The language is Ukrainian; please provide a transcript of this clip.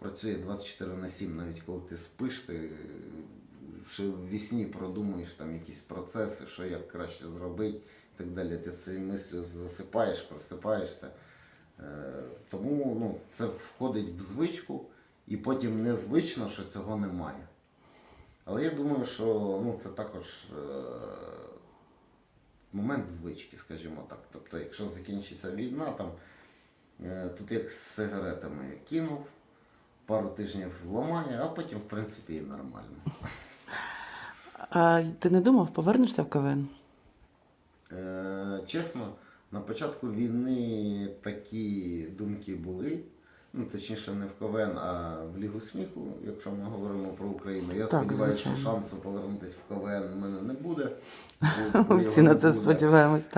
працює 24 на 7, навіть коли ти спиш, ти ще в вісні продумуєш там якісь процеси, що як краще зробити і так далі. Ти з цією мислю засипаєш, просипаєшся. Е, Тому ну, це входить в звичку, і потім незвично, що цього немає. Але я думаю, що ну, це також е, момент звички, скажімо так. Тобто, якщо закінчиться війна, там, тут як з сигаретами я кинув, пару тижнів ламає, а потім, в принципі, і нормально. А ти не думав, повернешся в КВН? Е, чесно, на початку війни такі думки були. Ну, точніше, не в КВН, а в Лігу сміху, якщо ми говоримо про Україну. Я Так, сподіваюся, що шансу повернутися в КВН в мене не буде. Ми всі на це буде. сподіваємось. Так.